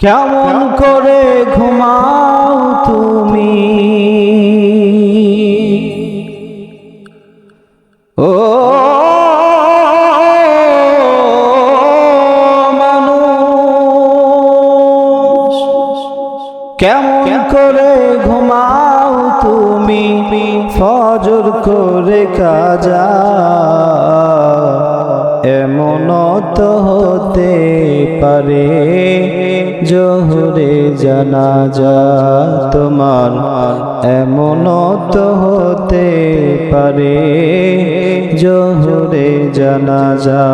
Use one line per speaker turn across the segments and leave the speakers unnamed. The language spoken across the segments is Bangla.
কেমন করে ঘুমাও তুমি? ও মানুষ কেমন করে ঘুমাও তুমি? ফজর করে কাজা এমন তো হতে পারে, জোহরে জানাজা তোমার। এমন তো হতে পারে, জোহরে জানাজা।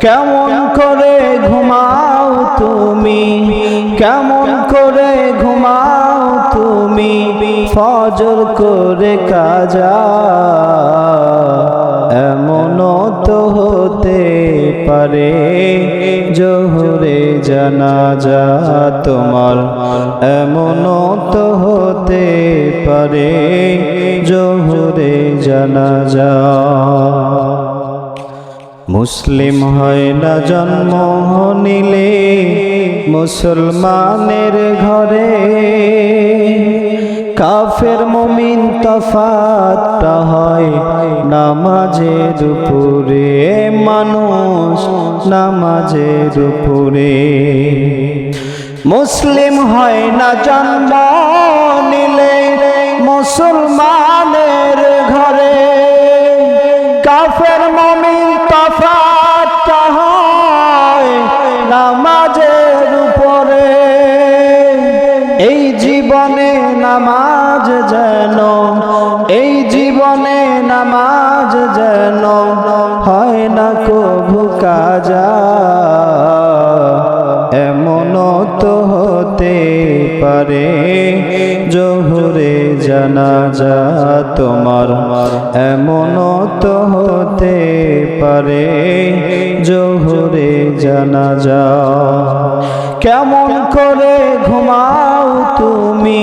কেমন করে ঘুমাও তুমি, কেমন করে ঘুমাও তুমি, ফজর করে কাজা। পারে, জোহরে জানাজা তোমার এমন তো হতে পারে, জোহরে জানাজা। মুসলিম হয় না জন্ম নিলে, মুসলমানের ঘরে কাফের মমিন তফাতটা হয়। নামাজে দুপুরে মানুষ নামাজে দুপুরে মুসলিম হয় না জন্ম নিলে মুসলমানের ঘরে। কাফের মমিন তফাতটা হয় নামাজের উপরে। এই জীবনে নামাজ যেন, এই জীবনে নামাজ যেন হয় না কভু কাজা। এমন তো হতে পারে জোহরে জানাজা তোমার। এমন তো হতে পারে জোহরে জানাজা। কেমন করে ঘুমাও তুমি?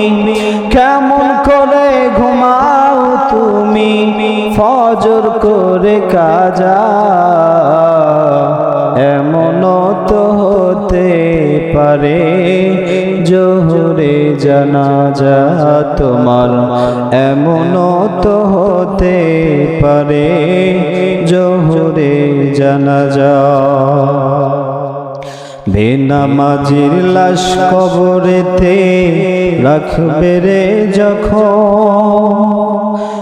কেমন করে ফজর করে কাজা এমন তো হতে পারে জোহরে জানাজা তোমার। এমন তো হতে পারে জোহরে জানাজা। বেনামাজির লাশ কবরেতে রাখবে রে যখন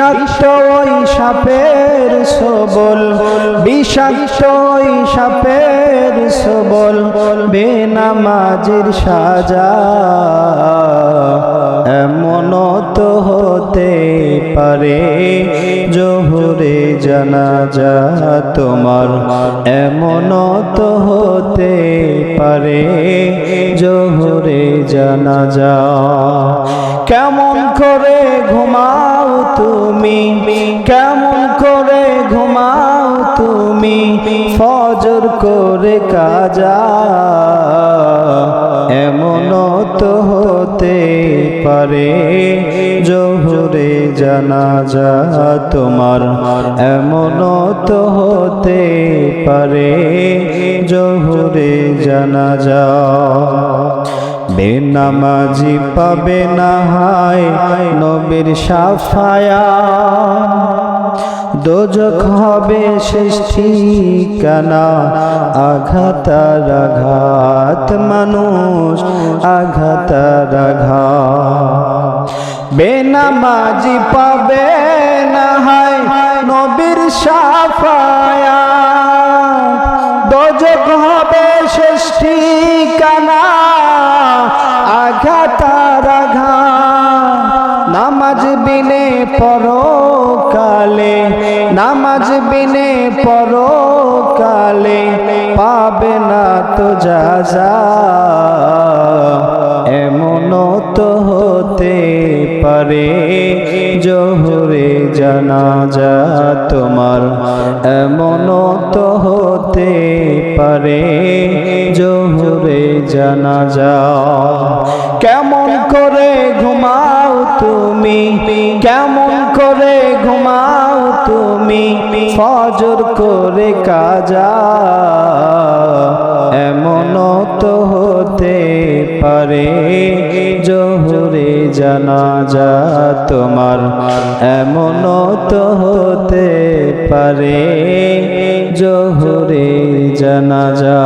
বিষাক্ত ওই সাপের সবল বিষাক্ত ওই সাপের সবল বেনামাজির সাজা। এমন তো হতে পারে। জোহরে জানাজা তোমার এমন তো হতে পারে। জোহরে জানাজা, কেমন করে ঘুমাও তুমি? কেমন করে ঘুমাও তুমি ফজর করে কাজা। এমন তো হতে পারে জোহরে জানাজা তোমার। এমন তো হতে পারে জোহরে জানাজা। বেনামাজি পাবে না হায় নবীর সাফায়া। দোজক হবে শেষ ঠিকানা? আঘাতার আঘাত, মানুষ আঘাতার আঘাত। বেনামাজি পাবে না হায় নবীর সাফায়া দোজক হবে শেষ ঠিকানা। আঘাতার আঘাত। নামাজ বিনে পরকালে নাচবিনে পরকালে পাবে না তো যা যা। এমন তো হতে পারে জোহরে জানাজা তোমার এমনও তো হতে পারে জোহরে জানাজা। কেমন করে ঘুমাও তুমি? কেমন করে ঘুমাও তুমি? ফজর করে কাজা। এমনও তো পারে জোহরে জানাজা তোমার এমন তো হতে পারে জোহরে জানাজা।